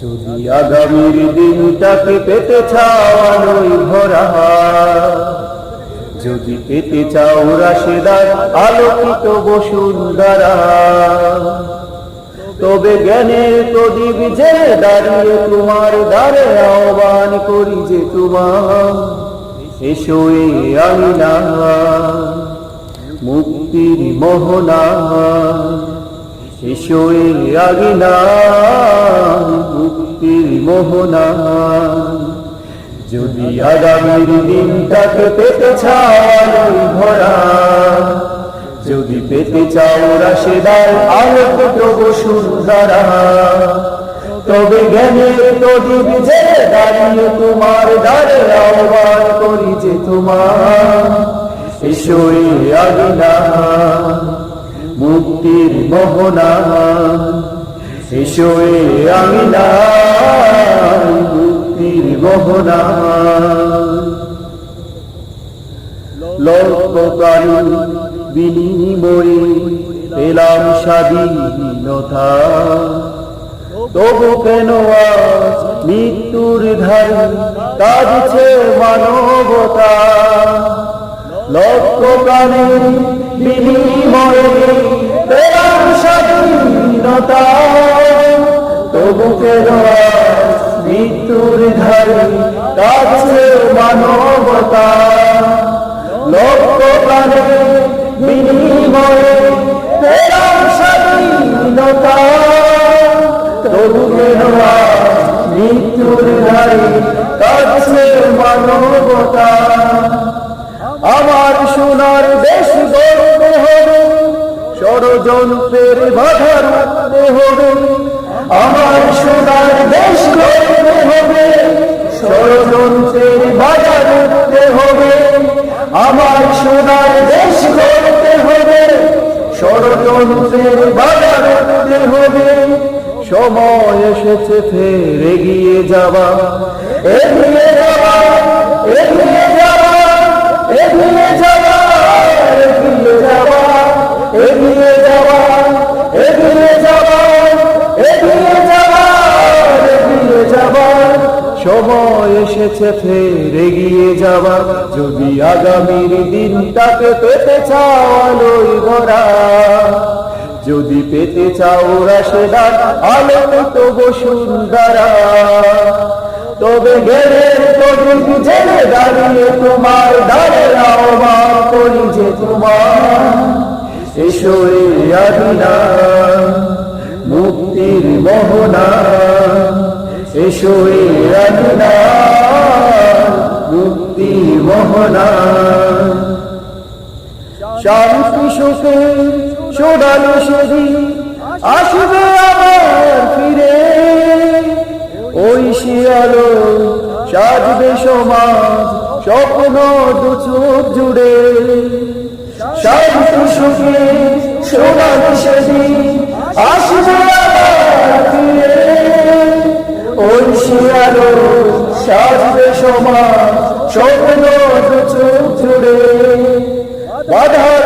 যদি আগামীর দিনটাকে পেতে চাও আলোয় ভরা যদি পেতে চাও রাশেদার আলোকিত বসুন্ধরা তবে জ্ঞানের প্রদীপ যে দাঁড়িয়ে তোমার দ্বারে আহ্বান করি যে তোমার। এসো এ আমিনা মুক্তির মোহনা এসো এ মুক্তির মোহনা। যদি আগামীর দিনটাকে পেতে চাও ভরা, যদি পেতে চাও রাশেদার আলোকিত বসুন্ধরা তবে জ্ঞানের প্রদীপ যে দাঁড়িয়ে তোমার দ্বারে আহ্বান করি যে তোমার। এসোই আগিনা, মুক্তির মোহনা। মুক্তির মোহনা লক্ষ বিনিময়ে পেলাম স্বাধীনতা। তবু কেন মৃত্যুর ধারে কাঁদছে মানবতা? লক্ষ প্রাণীর বিনিময়ে আজ মৃত্যুর ধারে কাঁদছে মানবতা। লক্ষ প্রাণে বিনিময়ে পেলাম স্বাধীনতা। তবু মৃত্যুর ধারে কাছে মানবতা। আমার সোনার দেশ গড়তে হবে ষড়যন্ত্রের বাধা রাখতে হবে আমার সোনার দেশ গড়তে হবে, ষড়যন্ত্রের বাধা রাখতে হবে। আমার সোনার দেশ গড়তে হবে, ষড়যন্ত্রের বাধা রাখতে হবে। সময় এসেছে ফের এগিয়ে যাওয়া। এগিয়ে যাওয়া এগিয়ে যাওয়া এগিয়ে যাওয়া। এসেছে ফের এগিয়ে যাওয়া যদি আগামীর দিনটাকে পেতে চাও আলোয় ভরা, যদি পেতে চাও রাশেদার আলোকিত বসুন্ধরা তবে গেলের প্রদীপ জেনে দাঁড়িয়ে তোমার দ্বারে আহ্বান করি যে তোমার। এসো আদিনা মুক্তির মোহনা। এসো রে আদিনা মুক্তি মোহনা শান্তি সুখে সোনালো সেদিন আসবে আবার ফিরে ওই শিয়ালো সাজবে সমাজ স্বপ্ন দু চোখ জুড়ে শান্তি সুখে সোনালো সেদিন আসবে আবার ওই শিয়ালো সাজবে সমাজ স্বপ্ন চোখ বাধার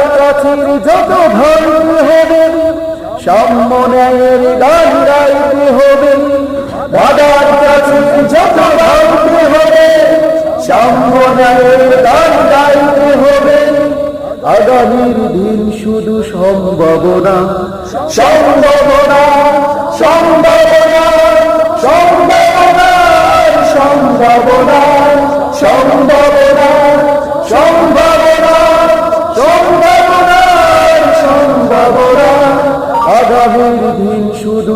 যত ভাঙতে হবে সাম্যের গান গাইতে হবে বাধার কাছের যত ভাঙতে হবে সাম্যের গান গাইতে হবে আগামীর দিন শুধু সম্ভাবনা সম্ভাবনা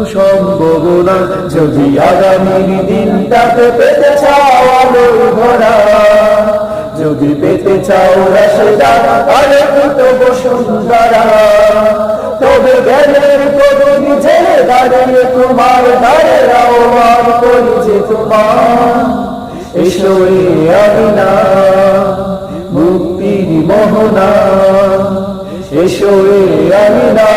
শুধু সম্ভাবনা। যদি আগামীর দিনটাকে পেতে চাও আলোর ভরা যদি পেতে চাও রাশেদা আলোকিত বসুন্ধরা। তবে জ্ঞানের কদমি ছেড়ে দাঁড়িয়ে তোমার দ্বারে আহ্বান করেছে তোমার। এসো এ আমিনা, মুক্তির মোহনা। এসো এ আমিনা।